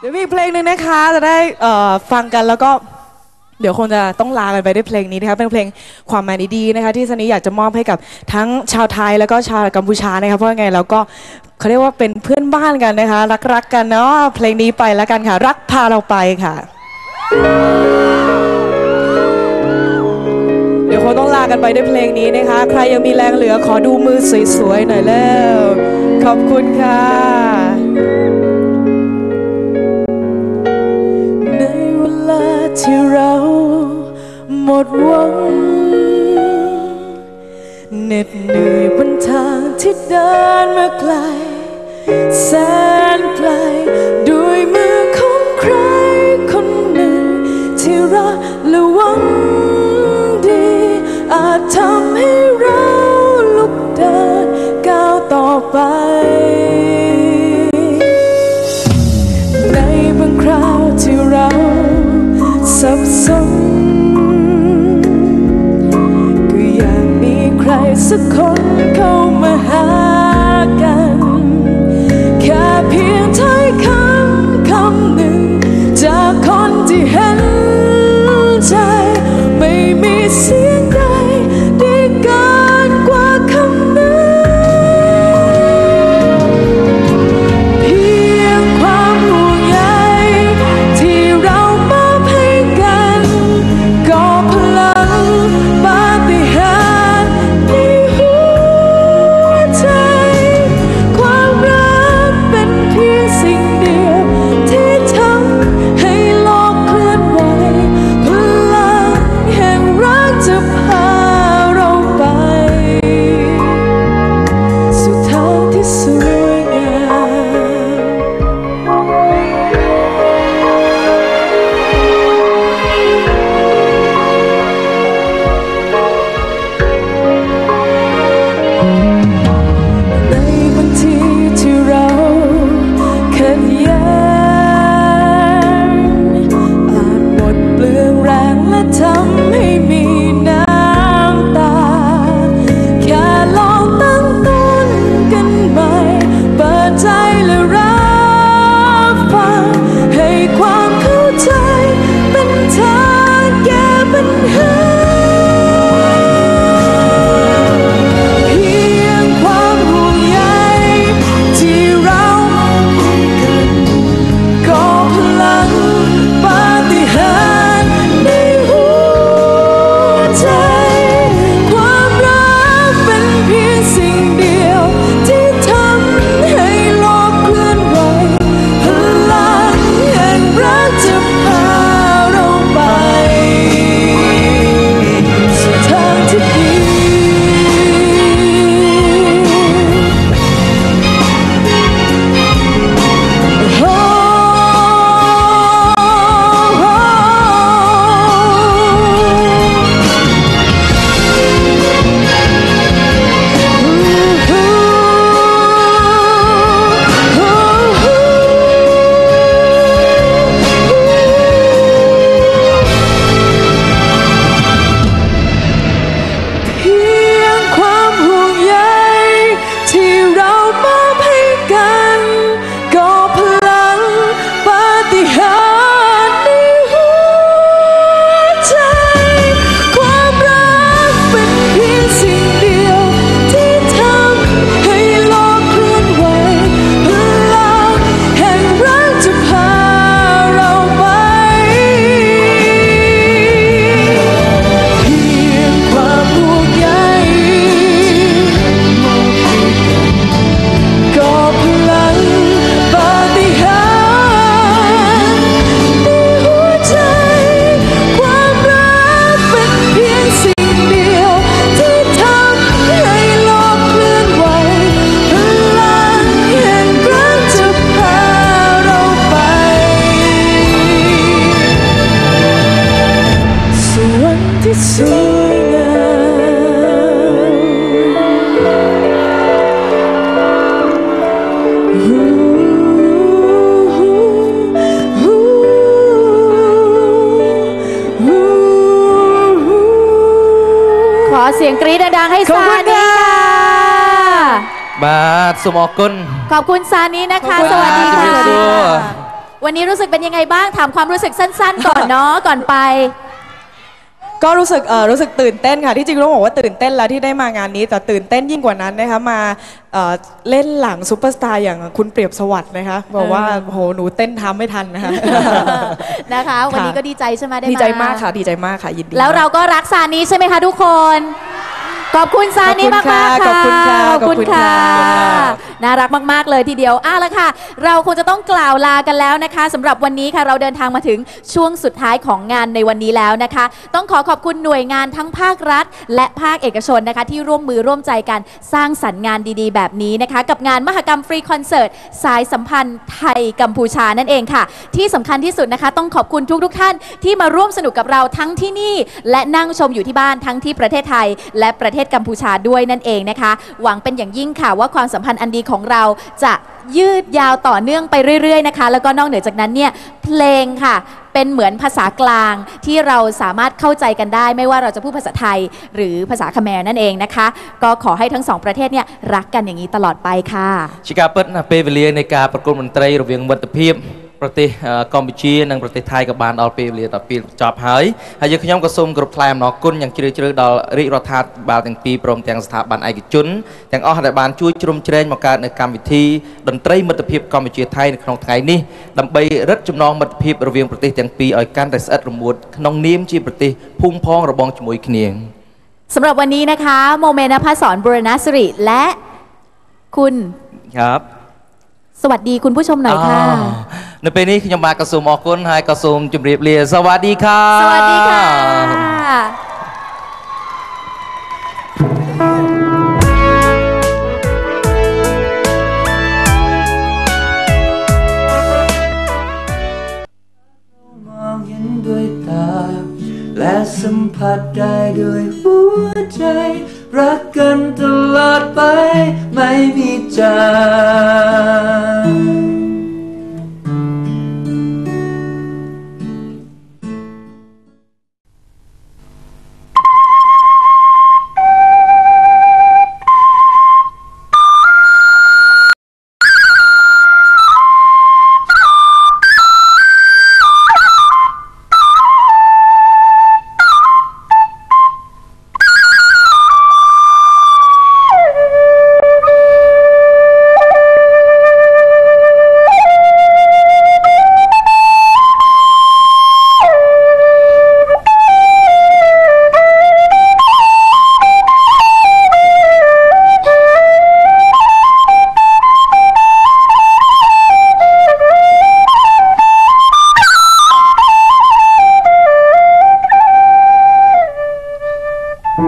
เดี๋ยวมีอีกเพลงหนึ่งนะคะ จะได้เอ่อฟังกันแล้วก็เดี๋ยวคงจะต้องลากันไปด้วยเพลงนี้นะคะเป็นเพลงความหมายดีๆนะคะที่ซันนี่อยากจะมอบให้กับทั้งชาวไทยแล้วก็ชาวกัมพูชานะคะเพราะยังไงเราก็เขาเรียกว่าเป็นเพื่อนบ้านกันนะคะ รักๆกันเนาะเพลงนี้ไปแล้วกันค่ะ รักพาเราไปค่ะ เดี๋ยวคงต้องลากันไปด้วยเพลงนี้นะคะ ใครยังมีแรงเหลือขอดูมือสวยๆหน่อยแล้วขอบคุณค่ะ ที่เราหมดหวังเหน็ดเหนื่อยบนทางที่เดินมาไกล แสนไกล ด้วยมือของใครคนหนึ่ง ที่รักและหวังดี อาจทำให้เราลุกเดินก้าวต่อไป รสั ขอเสียงกรี๊ดดังๆให้ซานีค่ะ ค่ะ บาทสมอกุลขอบคุณซานีนะคะ สวัสดีค่ะวันนี้รู้สึกเป็นยังไงบ้าง ถามความรู้สึกสั้นๆ ก่อนเนาะ ก่อนไป ก็รู้สึกเอ่อรู้สึกตื่นเต้นค่ะ ที่จริงต้องบอกว่าตื่นเต้นแล้วที่ได้มางานนี้ แต่ตื่นเต้นยิ่งกว่านั้นนะคะมาเอ่อเล่นหลังซูเปอร์สตาร์อย่างคุณเปรียบสวัสดิ์นะคะบอกว่าโหหนูเต้นทำไม่ทันนะคะ นะคะ วันนี้ก็ดีใจใช่ไหมได้ดีใจมากค่ะดีใจมากค่ะยินดีแล้วเราก็รักซานี้ใช่ไหมคะทุกคน ขอบคุณซานี้มากมากๆขอบคุณค่ะขอบคุณขอบคุณค่ะค่ะน่ารักมาก ๆ เลยทีเดียวอะละค่ะ เราคงจะต้องกล่าวลากันแล้วนะคะสำหรับวันนี้ค่ะเราเดินทางมาถึงช่วงสุดท้ายของงานในวันนี้แล้วนะคะ ต้องขอขอบคุณหน่วยงานทั้งภาครัฐ และภาคเอกชนนะคะ ที่ร่วมมือร่วมใจกันสร้างสรรค์งานดีๆ แบบนี้นะคะ กับงานมหกรรมฟรีคอนเสิร์ตสายสัมพันธ์ไทยกัมพูชานั่นเองค่ะ ที่สำคัญที่สุดนะคะ ต้องขอบคุณทุกๆท่านที่มาร่วมสนุกกับเราทั้งที่นี่ และนั่งชมอยู่ที่บ้านทั้งที่ประเทศไทย และประเทศศกัมพูชาด้วยนั่นเองนะคะ หวังเป็นอย่างยิ่งค่ะว่าความสัมพันธ์อันดีของเราจะยืดยาวต่อเนื่องไปเรื่อยๆนะคะ แล้วก็นอกเหนือจากนั้นเนี่ยเพลงค่ะเป็นเหมือนภาษากลางที่เราสามารถเข้าใจกันได้ ไม่ว่าเราจะพูดภาษาไทยหรือภาษาคแมรนั่นเองนะคะ ก็ขอให้ทั้งสองประเทศเนี่ยรักกันอย่างนี้ตลอดไปค่ะชิกาเปิดนะเปเวเลียในการประกวดมนตรีระเวียงวัตเพียบ ប្រទេសអឺកម្ពុជានិងប្រទេសថៃក៏បានដល់ពេលវេលាដល់ពេលចប់ហើយហើយយើងខ្ញុំក៏សូមគោរពថ្លែងអំណរគុណយ៉ាងជ្រាលជ្រៅដល់រាជរដ្ឋាភិបាលទាំងពីរព្រមទាំងស្ថាប័នឯកជនទាំងអស់ដែលបានជួយជ្រោមជ្រែងមកកើតនៅកម្មវិធីតន្ត្រីមិត្តភាពកម្ពុជាថៃនៅក្នុងថ្ងៃនេះដើម្បីរឹតចំណងមិត្តភាពរវាងប្រទេសទាំងពីរឲ្យកាន់តែស្អិតរមួតក្នុងនាមជាប្រទេសភូមិផងរបងជាមួយគ្នា สำหรับวันนี้นะคะ โมเมนภาสอนบุรณสิริและคุณ ครับ สวัสดีคุณผู้ชมหน่อยค่ะ នៅពេលនេះខ្ញុំបាទក៏សូមអរគុណហើយក៏សូមជម្រាបលាសวัสดีครับ สวัสดีค่ะ มองเห็นด้วยตา และสัมผัสได้ด้วยหัวใจ รักกันตลอดไปไม่มีจาง ขวั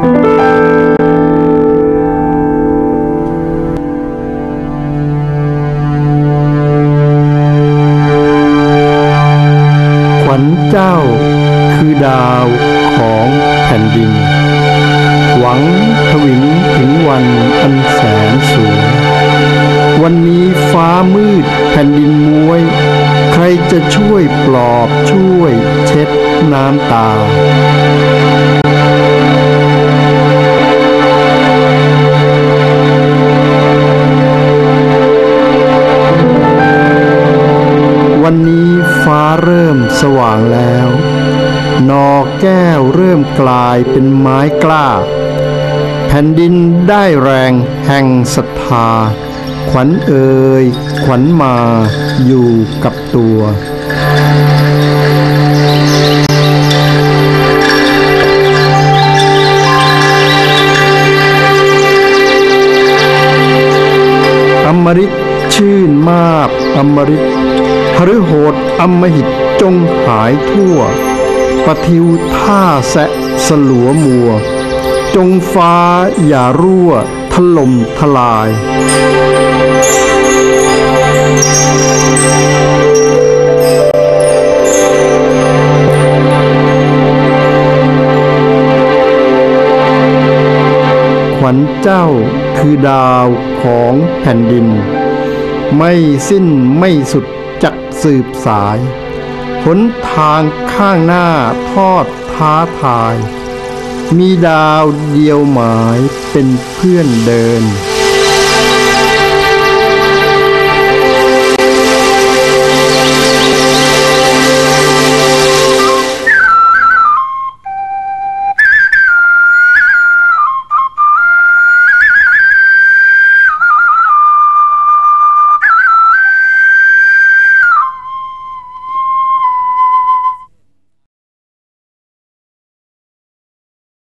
ญเจ้าคือดาวของแผ่นดิน หวังทวินถึงวันอันแสนสวยวันนี้ฟ้ามืดแผ่นดินมวย ใครจะช่วยปลอบช่วยเช็ดน้ำตา ฟ้าเริ่มสว่างแล้ว นอแก้วเริ่มกลายเป็นไม้กล้า แผ่นดินได้แรงแห่งศรัทธา ขวัญเอ่ยขวัญมาอยู่กับตัว อมหิตจงหายทั่ว ปทิวท่าแสะสลัวมัว จงฟ้าอย่ารั่วถล่มทลาย ขวัญเจ้าคือดาวของแผ่นดิน ไม่สิ้นไม่สุด สืบสายหนทางข้างหน้าทอดท้าทาย มีดาวเดียวหมายเป็นเพื่อนเดิน